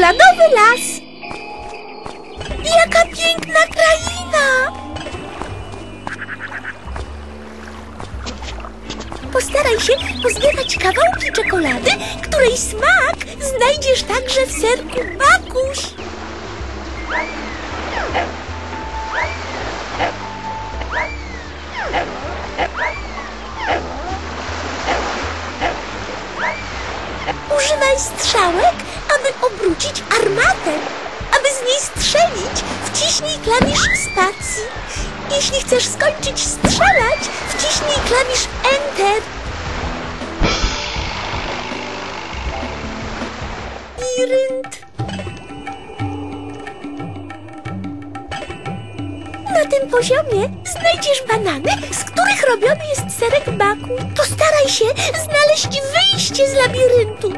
Ladowy las. Jaka piękna kraina! Postaraj się pozbierać kawałki czekolady, której smak znajdziesz także w serku bakuś. Używaj strzałek, armatę. Aby z niej strzelić, wciśnij klawisz spacji. Jeśli chcesz skończyć strzelać, wciśnij klawisz Enter. Irynt. Na tym poziomie znajdziesz banany, z których robiony jest serek baku. Postaraj się znaleźć wyjście z labiryntu.